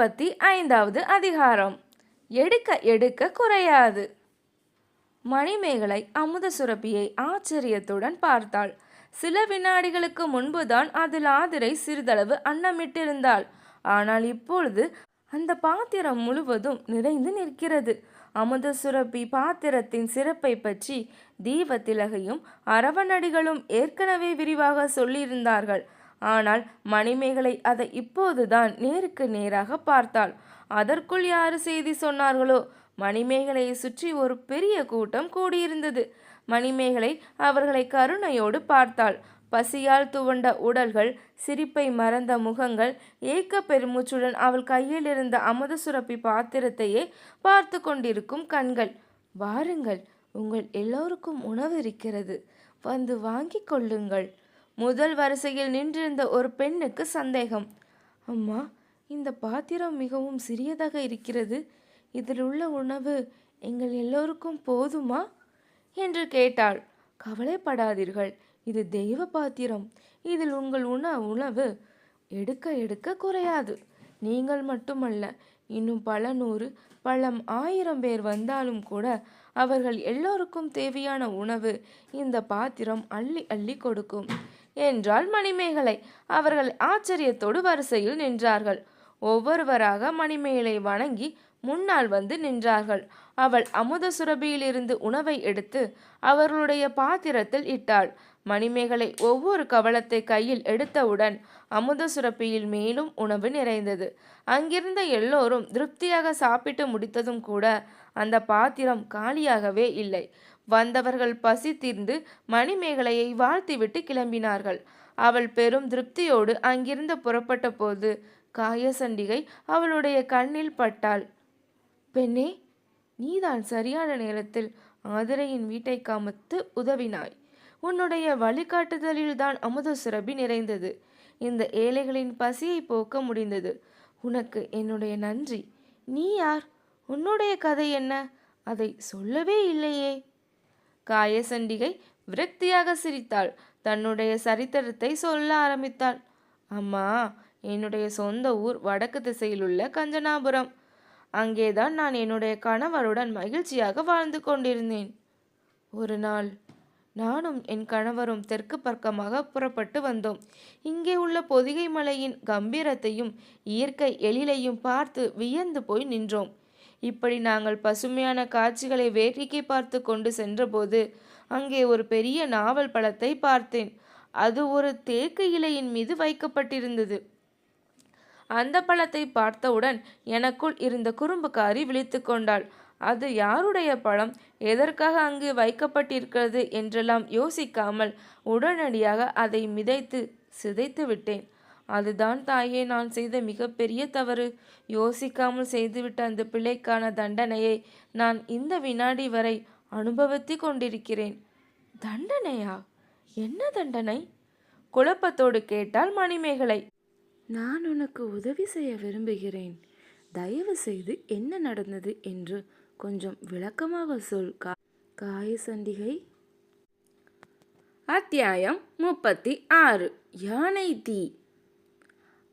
முப்பத்தி ஐந்தாவது அதிகாரம். எடுக்க எடுக்க குறையாது. மணிமேகலை அமுத சுரபியை ஆச்சரியத்துடன் பார்த்தாள். சில வினாடிகளுக்கு முன்புதான் அதில் ஆதிரை சிறிதளவு அன்னமிட்டிருந்தாள். ஆனால் இப்பொழுது அந்த பாத்திரம் முழுவதும் நிறைந்து நிற்கிறது. அமுத சுரபி பாத்திரத்தின் சிறப்பை பற்றி தீப திலகையும் அரவணடிகளும் ஏற்கனவே விரிவாக சொல்லியிருந்தார்கள். ஆனால் மணிமேகலை அதை இப்போதுதான் நேருக்கு நேராக பார்த்தாள். அதற்குள் யாரு செய்தி சொன்னார்களோ? மணிமேகலையை சுற்றி ஒரு பெரிய கூட்டம் கூடியிருந்தது. மணிமேகலை அவர்களை கருணையோடு பார்த்தாள். பசியால் துவண்ட உடல்கள் சிரிப்பை மறந்த முகங்கள் ஏக்க பெருமூச்சுடன் அவள் கையில் இருந்த அமுத சுரப்பி பாத்திரத்தையே பார்த்து கொண்டிருக்கும் கண்கள். வாருங்கள் உங்கள் எல்லோருக்கும் உணவு இருக்கிறது. வந்து வாங்கிக் கொள்ளுங்கள். முதல் வரிசையில் நின்றிருந்த ஒரு பெண்ணுக்கு சந்தேகம். அம்மா இந்த பாத்திரம் மிகவும் சிறியதாக இருக்கிறது. இதில் உள்ள உணவு எங்கள் எல்லோருக்கும் போதுமா? என்று கேட்டாள். கவலைப்படாதீர்கள். இது தெய்வ பாத்திரம். இதில் உங்கள் உண உணவு எடுக்க எடுக்க குறையாது. நீங்கள் மட்டுமல்ல இன்னும் பல நூறு பல ஆயிரம் பேர் வந்தாலும் கூட அவர்கள் எல்லோருக்கும் தேவையான உணவு இந்த பாத்திரம் அள்ளி அள்ளி கொடுக்கும். என்றாள் மணிமேகலை. அவர்கள் ஆச்சரியத்தோடு வரிசையில் நின்றார்கள். ஒவ்வொருவராக மணிமேகலை வணங்கி முன்னால் வந்து நின்றார்கள். அவள் அமுத சுரபியிலிருந்து உணவை எடுத்து அவர்களுடைய பாத்திரத்தில் இட்டாள். மணிமேகலை ஒவ்வொரு கவளத்தை கையில் எடுத்தவுடன் அமுத சுரப்பியில் மேலும் உணவு நிறைந்தது. அங்கிருந்த எல்லோரும் திருப்தியாக சாப்பிட்டு முடித்ததும் கூட அந்த பாத்திரம் காலியாகவே இல்லை. வந்தவர்கள் பசி தீர்ந்து மணிமேகலையை வாழ்த்திவிட்டு கிளம்பினார்கள். அவள் பெரும் திருப்தியோடு அங்கிருந்து புறப்பட்ட போது காயசண்டிகை அவளுடைய கண்ணில் பட்டாள். பெண்ணே நீதான் சரியான நேரத்தில் ஆதிரையின் வீட்டை காமத்து உதவினாய். உன்னுடைய வழிகாட்டுதலில்தான் அமுத சுரபி நிறைந்தது. இந்த ஏழைகளின் பசியை போக்க முடிந்தது. உனக்கு என்னுடைய நன்றி. நீ யார்? உன்னுடைய கதை என்ன? அதை சொல்லவே இல்லையே. காயசண்டிகை விரக்தியாக சிரித்தாள். தன்னுடைய சரித்திரத்தை சொல்ல ஆரம்பித்தாள். அம்மா என்னுடைய சொந்த ஊர் வடக்கு திசையில் உள்ள கஞ்சனாபுரம். அங்கேதான் நான் என்னுடைய கணவருடன் மகிழ்ச்சியாக வாழ்ந்து கொண்டிருந்தேன். ஒரு நாள் நானும் என் கணவரும் தெற்கு பக்கமாக புறப்பட்டு வந்தோம். இங்கே உள்ள பொதிகை மலையின் கம்பீரத்தையும் இயற்கை எழிலையும் பார்த்து வியந்து போய் நின்றோம். இப்படி நாங்கள் பசுமையான காட்சிகளை வேடிக்கை பார்த்து கொண்டு சென்றபோது அங்கே ஒரு பெரிய நாவல் பழத்தை பார்த்தேன். அது ஒரு தேக்கு இலையின் மீது வைக்கப்பட்டிருந்தது. அந்த பழத்தை பார்த்தவுடன் எனக்குள் இருந்த குறும்புக்காரி விழித்து கொண்டாள். அது யாருடைய பழம்? எதற்காக அங்கு வைக்கப்பட்டிருக்கிறது? என்றெல்லாம் யோசிக்காமல் உடனடியாக அதை மிதைத்து சிதைத்து விட்டேன். அதுதான் தாயே நான் செய்த மிகப்பெரிய தவறு. யோசிக்காமல் செய்துவிட்ட அந்த பிள்ளைக்கான தண்டனையை நான் இந்த வினாடி வரை அனுபவித்து கொண்டிருக்கிறேன். தண்டனையா? என்ன தண்டனை? குழப்பத்தோடு கேட்டால் மணிமேகலை. நான் உனக்கு உதவி செய்ய விரும்புகிறேன். தயவு செய்து என்ன நடந்தது என்று கொஞ்சம் விளக்கமாக சொல் கா காயசண்டிகை அத்தியாயம் முப்பத்தி ஆறு. யானை தீ.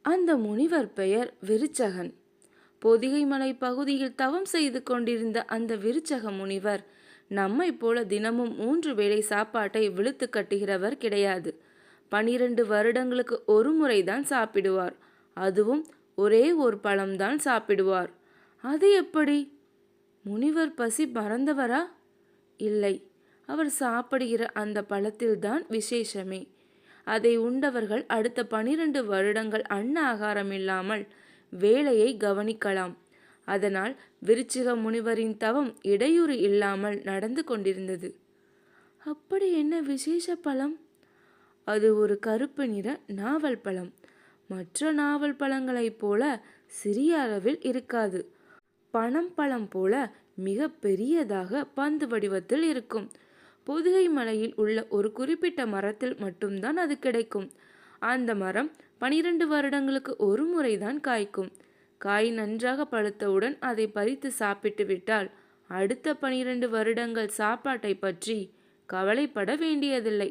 அந்த முனிவர் பெயர் விருச்சகன். பொதிகை மலை பகுதியில் தவம் செய்து கொண்டிருந்த அந்த விருச்சக முனிவர் நம்மை போல தினமும் மூன்று வேளை சாப்பாட்டை விழுத்து கட்டுகிறவர் கிடையாது. பனிரெண்டு வருடங்களுக்கு ஒரு முறைதான் சாப்பிடுவார். அதுவும் ஒரே ஒரு பழம்தான் சாப்பிடுவார். அது எப்படி? முனிவர் பசி மறந்தவரா? இல்லை. அவர் சாப்பிடுகிற அந்த பழத்தில்தான் விசேஷமே. அதை உண்டவர்கள் அடுத்த பனிரெண்டு வருடங்கள் அன்ன ஆகாரம் இல்லாமல் வேலையை கவனிக்கலாம். அதனால் விருச்சிக முனிவரின் தவம் இடையூறு இல்லாமல் நடந்து கொண்டிருந்தது. அப்படி என்ன விசேஷ பழம்? அது ஒரு கருப்பு நிற நாவல் பழம். மற்ற நாவல் பழங்களைப் போல சிறிய அளவில் இருக்காது. பணம் பழம் போல மிக பெரியதாக பந்து வடிவத்தில் இருக்கும். பொதுகை மலையில் உள்ள ஒரு குறிப்பிட்ட மரத்தில் மட்டும்தான் அது கிடைக்கும். அந்த மரம் பனிரெண்டு வருடங்களுக்கு ஒரு முறைதான் காய்க்கும். காய் நன்றாக பழுத்தவுடன் அதை பறித்து சாப்பிட்டு விட்டால் அடுத்த பனிரெண்டு வருடங்கள் சாப்பாட்டை பற்றி கவலைப்பட வேண்டியதில்லை.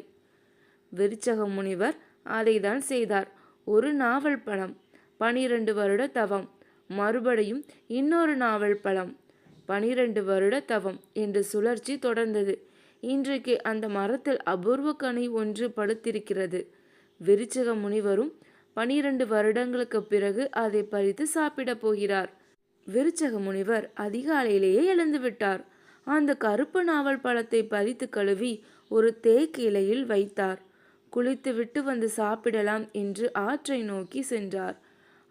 விருச்சக முனிவர் அதைதான் செய்தார். ஒரு நாவல் பழம் பனிரெண்டு வருட தவம் மறுபடியும் இன்னொரு நாவல் பழம் பனிரெண்டு வருட தவம் என்று சுழற்சி தொடர்ந்தது. இன்றைக்கு அந்த மரத்தில் அபூர்வ கனி ஒன்று படுத்திருக்கிறது. விருச்சக முனிவரும் பனிரெண்டு வருடங்களுக்கு பிறகு அதை பறித்து சாப்பிடப் போகிறார். விருச்சக முனிவர் அதிகாலையிலேயே எழுந்து விட்டார். அந்த கருப்பு நாவல் பழத்தை பறித்து கழுவி ஒரு தேக்கு இலையில் வைத்தார். குளித்து விட்டு வந்து சாப்பிடலாம் என்று ஆற்றை நோக்கி சென்றார்.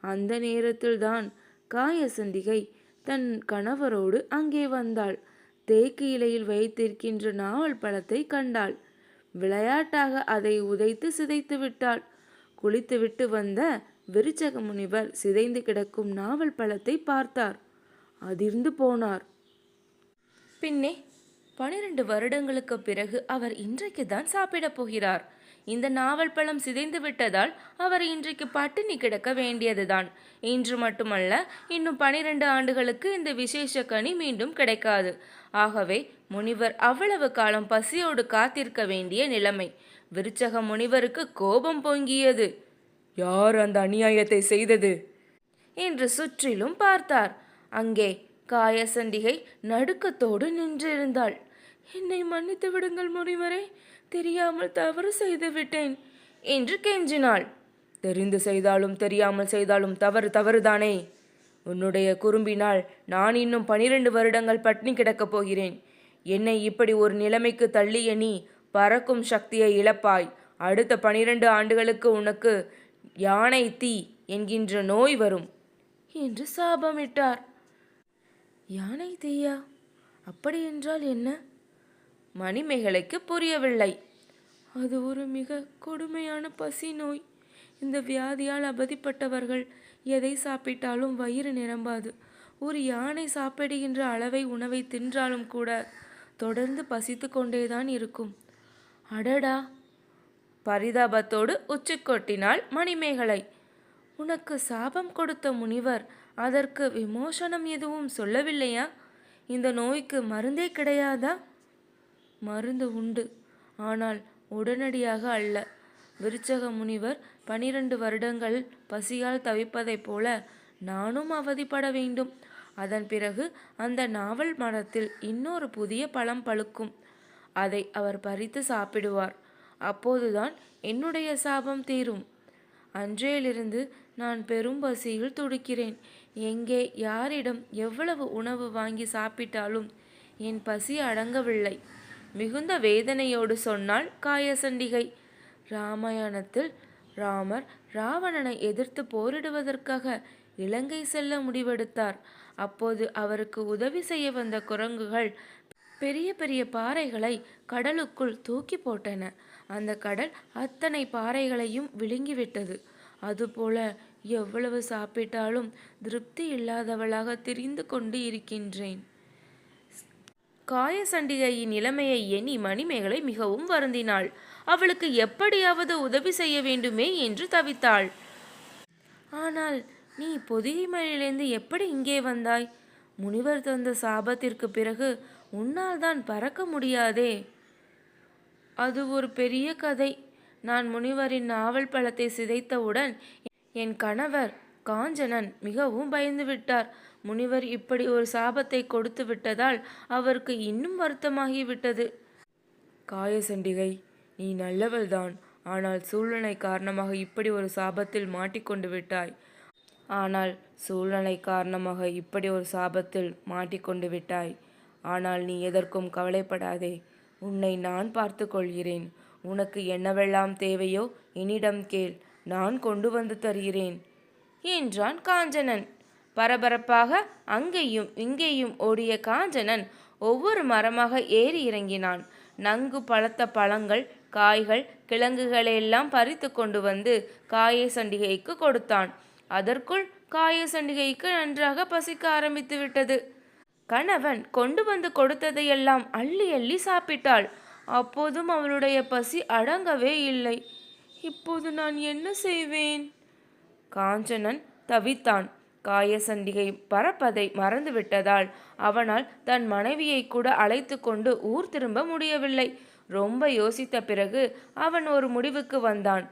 அந்த நேரத்தில்தான் காயசண்டிகை தன் கணவரோடு அங்கே வந்தாள். தேக்கு இலையில் வைத்திருக்கின்ற நாவல் பழத்தை கண்டாள். விளையாட்டாக அதை உதைத்து சிதைத்து விட்டாள். குளித்துவிட்டு வந்த விருச்சக முனிவர் சிதைந்து கிடக்கும் நாவல் பழத்தை பார்த்தார். அதிர்ந்து போனார். பின்னே பனிரெண்டு வருடங்களுக்கு பிறகு அவர் இன்றைக்கு தான் சாப்பிடப் போகிறார். இந்த நாவல் பழம் சிதைந்து விட்டதால் அவர் இன்றைக்கு பட்டினி கிடக்க வேண்டியதுதான். இன்று மட்டுமல்ல இன்னும் பனிரெண்டு ஆண்டுகளுக்கு இந்த விசேஷ கனி மீண்டும் கிடைக்காது. ஆகவே முனிவர் அவ்வளவு காலம் பசியோடு காத்திருக்க வேண்டிய நிலைமை. விருச்சக முனிவருக்கு கோபம் பொங்கியது. யார் அந்த அநியாயத்தை செய்தது? என்று சுற்றிலும் பார்த்தார். அங்கே காயசண்டிகை நடுக்கத்தோடு நின்றிருந்தாள். என்னை மன்னித்து விடுங்கள் முனிவரே. தெரியாமல் தவறு செய்து விட்டேன் என்று கெஞ்சினாள். தெரிந்து செய்தாலும் தெரியாமல் செய்தாலும் தவறு தவறுதானே. உன்னுடைய குறும்பினால் நான் இன்னும் பனிரெண்டு வருடங்கள் பட்டினி கிடக்கப் போகிறேன். என்னை இப்படி ஒரு நிலைமைக்கு தள்ளிய நீ பறக்கும் சக்தியை இழப்பாய். அடுத்த பனிரெண்டு ஆண்டுகளுக்கு உனக்கு யானை தீ என்கின்ற நோய் வரும். என்று சாபமிட்டார். யானை தீயா? அப்படி என்றால் என்ன? மணிமேகலைக்கு புரியவில்லை. அது ஒரு மிக கொடுமையான பசி நோய். இந்த வியாதியால் அவதிப்பட்டவர்கள் எதை சாப்பிட்டாலும் வயிறு நிரம்பாது. ஒரு யானை சாப்பிடுகின்ற அளவை உணவை தின்றாலும் கூட தொடர்ந்து பசித்து கொண்டேதான் இருக்கும். அடடா! பரிதாபத்தோடு உச்சி கொட்டினாள் மணிமேகலை. உனக்கு சாபம் கொடுத்த முனிவர் அதற்கு விமோசனம் எதுவும் சொல்லவில்லையா? இந்த நோய்க்கு மருந்தே கிடையாதா? மருந்து உண்டு. ஆனால் உடனடியாக அல்ல. விருச்சக முனிவர் பனிரெண்டு வருடங்கள் பசியால் தவிப்பதைப் போல நானும் அவதிப்பட வேண்டும். அதன் பிறகு அந்த நாவல் மரத்தில் இன்னொரு புதிய பழம் பழுக்கும். அதை அவர் பறித்து சாப்பிடுவார். அப்போதுதான் என்னுடைய சாபம் தீரும். அன்றையிலிருந்து நான் பெரும் பசியில் துடிக்கிறேன். எங்கே யாரிடம் எவ்வளவு உணவு வாங்கி சாப்பிட்டாலும் என் பசி அடங்கவில்லை. மிகுந்த வேதனையோடு சொன்னாள் காயசண்டிகை. ராமாயணத்தில் ராமர் ராவணனை எதிர்த்து போரிடுவதற்காக இலங்கை செல்ல முடிவெடுத்தார். அப்போது அவருக்கு உதவி செய்ய வந்த குரங்குகள் பெரிய பெரிய பாறைகளை கடலுக்குள் தூக்கி போட்டன. அந்த கடல் அத்தனை பாறைகளையும் விழுங்கிவிட்டது. அதுபோல எவ்வளவு சாப்பிட்டாலும் திருப்தி இல்லாதவளாக திரிந்து கொண்டு இருக்கின்றேன். காயசண்டிகையின் நிலைமையை எண்ணி மணிமேகலை மிகவும் வருந்தினாள். அவளுக்கு எப்படியாவது உதவி செய்ய வேண்டுமே என்று தவித்தாள். ஆனால் நீ பொதிகை மலையிலிருந்து எப்படி இங்கே வந்தாய்? முனிவர் தந்த சாபத்திற்கு பிறகு உன்னால் தான் பறக்க முடியாதே. அது ஒரு பெரிய கதை. நான் முனிவரின் நாவல் பழத்தை சிதைத்தவுடன் என் கணவர் காஞ்சனன் மிகவும் பயந்து விட்டார். முனிவர் இப்படி ஒரு சாபத்தை கொடுத்து விட்டதால் அவருக்கு இன்னும் வருத்தமாகிவிட்டது காயசண்டிகை நீ நல்லவள்தான். ஆனால் சூழ்நிலை காரணமாக இப்படி ஒரு சாபத்தில் மாட்டிக்கொண்டு விட்டாய். ஆனால் சூழ்நிலை காரணமாக இப்படி ஒரு சாபத்தில் மாட்டிக்கொண்டு விட்டாய். ஆனால் நீ எதற்கும் கவலைப்படாதே. உன்னை நான் பார்த்து கொள்கிறேன் உனக்கு என்னவெல்லாம் தேவையோ என்னிடம் கேள். நான் கொண்டு வந்து தருகிறேன். என்றான் காஞ்சனன். பரபரப்பாக அங்கேயும் இங்கேயும் ஓடிய காஞ்சனன் ஒவ்வொரு மரமாக ஏறி இறங்கினான். நன்கு பழத்த பழங்கள் காய்கள் கிழங்குகளையெல்லாம் பறித்து கொண்டு வந்து காய சண்டிகைக்கு கொடுத்தான். அதற்குள் காய சண்டிகைக்கு நன்றாக பசிக்க ஆரம்பித்து விட்டது. கணவன் கொண்டு வந்து கொடுத்ததையெல்லாம் அள்ளி அள்ளி சாப்பிட்டாள். அப்போதும் அவளுடைய பசி அடங்கவே இல்லை. இப்போது நான் என்ன செய்வேன்? காஞ்சனன் தவித்தான். காயசண்டிகை பறப்பதை மறந்துவிட்டதால் அவனால் தன் மனைவியை கூட அழைத்து கொண்டு ஊர் திரும்ப முடியவில்லை. ரொம்ப யோசித்த பிறகு அவன் ஒரு முடிவுக்கு வந்தான்.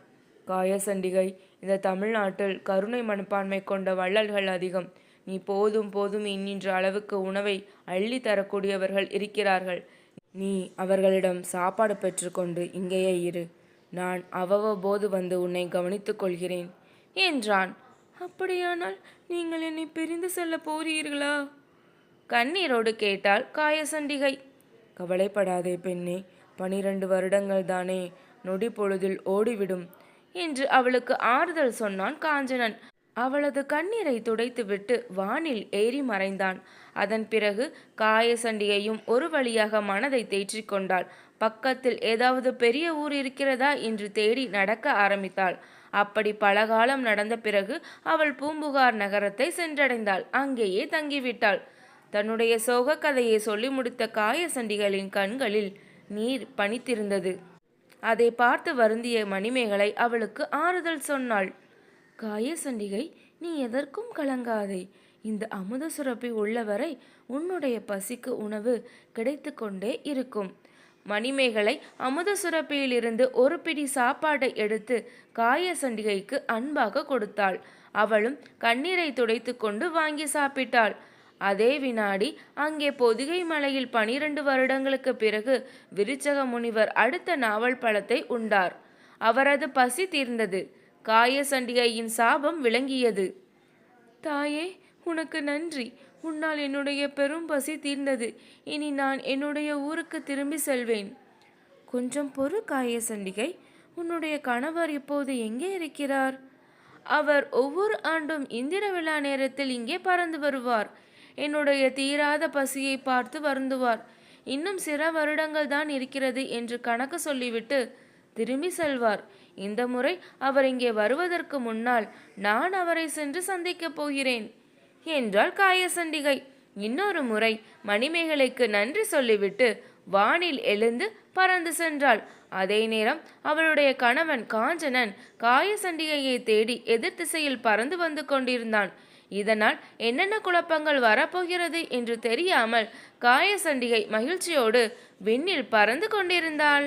காயசண்டிகை இந்த தமிழ்நாட்டில் கருணை மனப்பான்மை கொண்ட வள்ளல்கள் அதிகம். நீ போதும் போதும் இன்னின்ற அளவுக்கு உணவை அள்ளி தரக்கூடியவர்கள் இருக்கிறார்கள். நீ அவர்களிடம் சாப்பாடு பெற்றுக்கொண்டு இங்கேயே இரு. நான் அவ்வப்போது வந்து உன்னை கவனித்துக் கொள்கிறேன் என்றான். அப்படியானால் நீங்கள் என்னை பிரிந்து செல்ல போகிறீர்களா? கண்ணீரோடு கேட்டாள் காயசண்டிகை. கவலைப்படாதே பெண்ணே பனிரெண்டு வருடங்கள் தானே நொடி பொழுதில் ஓடிவிடும் என்று அவளுக்கு ஆறுதல் சொன்னான் காஞ்சனன். அவளது கண்ணீரை துடைத்துவிட்டு வானில் ஏறி மறைந்தான். அதன் பிறகு காயசண்டிகையும் ஒரு வழியாக மனதை தேற்றிக் கொண்டாள் பக்கத்தில் ஏதாவது பெரிய ஊர் இருக்கிறதா என்று தேடி நடக்க ஆரம்பித்தாள். அப்படி பலகாலம் நடந்த பிறகு அவள் பூம்புகார் நகரத்தை சென்றடைந்தாள். அங்கேயே தங்கிவிட்டாள். தன்னுடைய சோக கதையை சொல்லி முடித்த காயசண்டிகளின் கண்களில் நீர் பனித்திருந்தது. அதை பார்த்து வருந்திய மணிமேகலை அவளுக்கு ஆறுதல் சொன்னாள். காயசண்டிகை நீ எதற்கும் கலங்காதே. இந்த அமுத சுரப்பி உள்ளவரை உன்னுடைய பசிக்கு உணவு கிடைத்து கொண்டே இருக்கும். மணிமேகலை அமுத சுரப்பியிலிருந்து ஒரு பிடி சாப்பாட்டை எடுத்து காயசண்டிகைக்கு அன்பாக கொடுத்தாள். அவளும் கண்ணீரை துடைத்து கொண்டு வாங்கி சாப்பிட்டாள். அதே வினாடி அங்கே பொதிகை மலையில் பனிரெண்டு வருடங்களுக்கு பிறகு விருச்சக முனிவர் அடுத்த நாவல் பழத்தை உண்டார். அவரது பசி தீர்ந்தது. காயசண்டிகையின் சாபம் விளங்கியது. தாயே உனக்கு நன்றி. உன்னால் என்னுடைய பெரும் பசி தீர்ந்தது. இனி நான் என்னுடைய ஊருக்கு திரும்பி செல்வேன். கொஞ்சம் பொறு காய சண்டிகை. உன்னுடைய கணவர் இப்போது எங்கே இருக்கிறார்? அவர் ஒவ்வொரு ஆண்டும் இந்திர விழா நேரத்தில் இங்கே பறந்து வருவார். என்னுடைய தீராத பசியை பார்த்து வருந்துவார். இன்னும் சில வருடங்கள் தான் இருக்கிறது என்று கணக்கு சொல்லிவிட்டு திரும்பி செல்வார். இந்த முறை அவர் இங்கே வருவதற்கு முன்னால் நான் அவரை சென்று சந்திக்கப் போகிறேன். என்றாள் காயசண்டிகை. இன்னொரு முறை மணிமேகலைக்கு நன்றி சொல்லிவிட்டு வானில் எழுந்து பறந்து சென்றாள். அதே நேரம் அவளுடைய கணவன் காஞ்சனன் காயசண்டிகையை தேடி எதிர் திசையில் பறந்து வந்து கொண்டிருந்தான். இதனால் என்னென்ன குழப்பங்கள் வரப்போகிறது என்று தெரியாமல் காயசண்டிகை மகிழ்ச்சியோடு விண்ணில் பறந்து கொண்டிருந்தாள்.